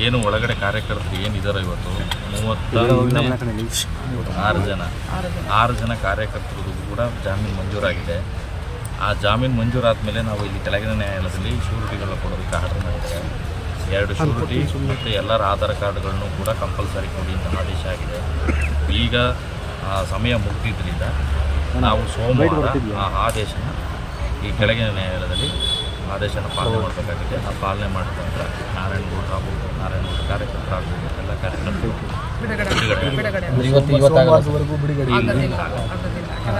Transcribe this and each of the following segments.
ಏನು ಒಳಗಡೆ ಕಾರ್ಯಕರ್ತರು ಏನಿದಾರೋ ಇವತ್ತು? ಮೂವತ್ತ ಆರು ಜನ. ಆರು ಜನ ಕಾರ್ಯಕರ್ತರಿಗೂ ಕೂಡ ಜಾಮೀನು ಮಂಜೂರಾಗಿದೆ. ಆ ಜಾಮೀನು ಮಂಜೂರಾದ ಮೇಲೆ ನಾವು ಇಲ್ಲಿ ಕೆಳಗಿನ ನ್ಯಾಯಾಲಯದಲ್ಲಿ ಶೂರಿಟಿಗಳನ್ನ ಕೊಡೋದಕ್ಕೆ ಆರ್ಡರ್ ಮಾಡಿದ್ದೇವೆ ಎರಡು ಶೂರಿಟಿ ಮತ್ತು ಎಲ್ಲರ ಆಧಾರ್ ಕಾರ್ಡ್ಗಳನ್ನು ಕೂಡ ಕಂಪಲ್ಸರಿ ಕೊಡಿ ಅಂತ ಆದೇಶ ಆಗಿದೆ. ಈಗ ಸಮಯ ಮುಗಿದಿದ್ದರಿಂದ ನಾವು ಸೋಮವಾರ ಆ ಆದೇಶನ ಈ ಕೆಳಗಿನ ನ್ಯಾಯಾಲಯದಲ್ಲಿ ಆದೇಶನ ಪಾಲನೆ ಮಾಡಬೇಕಾಗಿದೆ ಆ ಪಾಲನೆ ಮಾಡಿದ ನಂತರ ನಾರಾಯಣಗೌಡ ಕಾರ್ಯಕರ್ತರಾಗ್ಬೋದು ಎಲ್ಲ ಕಾರ್ಯಕರ್ತರು ಬಿಡುಗಡೆ ಇವತ್ತು ಇವತ್ತಾಗಲ್ಲ.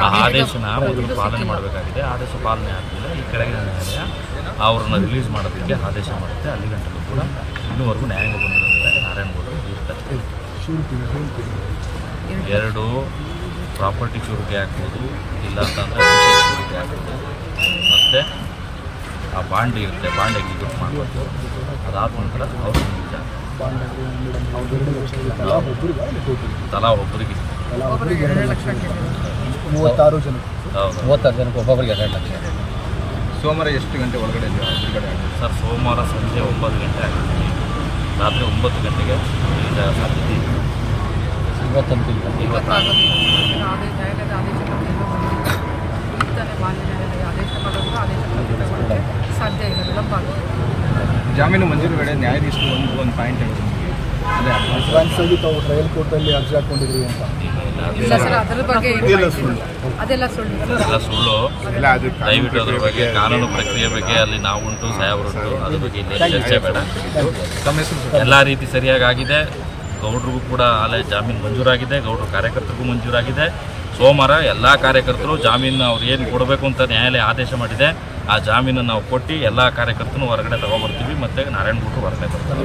ಆ ಆದೇಶನ ಮೊದಲು ಪಾಲನೆ ಮಾಡಬೇಕಾಗಿದೆ. ಆದೇಶ ಪಾಲನೆ ಆಗಲಿಲ್ಲ ಈ ಕೆಳಗಿನ ನ್ಯಾಯಾಲಯ ಅವ್ರನ್ನ ರಿಲೀಸ್ ಮಾಡೋದಕ್ಕೆ ಆದೇಶ ಮಾಡುತ್ತೆ. ಅಲ್ಲಿ ಗಂಟಲು ಕೂಡ ಇನ್ನೂವರೆಗೂ ನ್ಯಾಯಾಂಗ ಬಂದಿರೋದ್ರೆ ನಾರಾಯಣಗೌಡರು ಇರ್ತಾರೆ ಎರಡು ಪ್ರಾಪರ್ಟಿ ಶೂರಿಟಿ ಆಗ್ಬೋದು ಇಲ್ಲ ಅಂತಂದರೆ ಶೂರಿಟಿ ಆಗ್ಬೋದು ಮತ್ತು ಆ ಬಾಂಡ್ ಇರುತ್ತೆ ಬಾಂಡ್ ಎಕ್ಸಿಕ್ಯೂಟ್ ಮಾಡಬೇಕು ಅದಾದ ನಂತರ ಅವರು ತಲಾ ಒಬ್ಬರಿಗೆ. ಮೂವತ್ತಾರು ಜನ. ಮೂವತ್ತಾರು ಜನಕ್ಕೆ ಒಬ್ಬೊಬ್ಬರಿಗೆ ಎರಡು ಲಕ್ಷ. ಸೋಮವಾರ ಎಷ್ಟು ಗಂಟೆ ಒಳಗಡೆ ಸರ್ ಸೋಮವಾರ ಸಂಜೆ ಒಂಬತ್ತು ಗಂಟೆ ಆಗುತ್ತೆ. ರಾತ್ರಿ ಒಂಬತ್ತು ಗಂಟೆಗೆ ಸಾಧ್ಯತೆ ಇದೆ. ಇವತ್ತಂತೂ ಇಲ್ಲ ಇವತ್ತಾಗೋದಿಲ್ಲ ಆದೇಶ ನ್ಯಾಯಾಲಯದ ಆದೇಶ ಮಾನ್ಯ ನ್ಯಾಯಾಲಯ ಆದೇಶ ಮಾಡೋದು ಆದೇಶ ತಗೊಳ್ಳೋಕ್ಕೆ ಸಾಧ್ಯ ಇಲ್ಲ ವಿಳಂಬ ಆಗುತ್ತೆ. ಜಾಮೀನು ಮಂಜೂರು ವೇಳೆ ನ್ಯಾಯಾಧೀಶರು ಒಂದು ಒಂದು ಪಾಯಿಂಟ್ ಹೇಳಿದ್ರು ಅದೇ ಅಡ್ವಾನ್ಸ್ ಆಗಿ ತಾವು ಟ್ರಯಲ್ ಕೋರ್ಟಲ್ಲಿ ಅರ್ಜಿ ಹಾಕೊಂಡಿದ್ರಿ ಅಂತ. ಇಲ್ಲ ಸರ್ ಅದರ ಬಗ್ಗೆ ಏನು ಮಾಹಿತಿ ಅದೆಲ್ಲ ಸುಳ್ಳು. ಎಲ್ಲ ಸುಳ್ಳು. ದಯವಿಟ್ಟು ಅದ್ರ ಬಗ್ಗೆ ಕಾನೂನು ಪ್ರಕ್ರಿಯೆ ಬಗ್ಗೆ ಅಲ್ಲಿ ನಾವು ಉಂಟು ಸಾಹೇಬರುಂಟು ಅದ್ರ ಬಗ್ಗೆ ಇಲ್ಲಿ ಚರ್ಚೆ ಬೇಡ. ಎಲ್ಲ ರೀತಿ ಸರಿಯಾಗಿ ಆಗಿದೆ. ಗೌಡ್ರಿಗೂ ಕೂಡ ಅಲ್ಲೇ ಜಾಮೀನು ಮಂಜೂರಾಗಿದೆ. ಗೌಡ್ರ ಕಾರ್ಯಕರ್ತರಿಗೂ ಮಂಜೂರಾಗಿದೆ. ಸೋಮವಾರ ಎಲ್ಲ ಕಾರ್ಯಕರ್ತರು ಜಾಮೀನು ಅವ್ರು ಏನು ಕೊಡಬೇಕು ಅಂತ ನ್ಯಾಯಾಲಯ ಆದೇಶ ಮಾಡಿದೆ. ಆ ಜಾಮೀನು ನಾವು ಕೊಟ್ಟು ಎಲ್ಲ ಕಾರ್ಯಕರ್ತನೂ ಹೊರಗಡೆ ತಗೊಬರ್ತೀವಿ ಮತ್ತು ನಾರಾಯಣ ಭಟ್ರು ಹೊರಗಡೆ ಬರ್ತಾರೆ.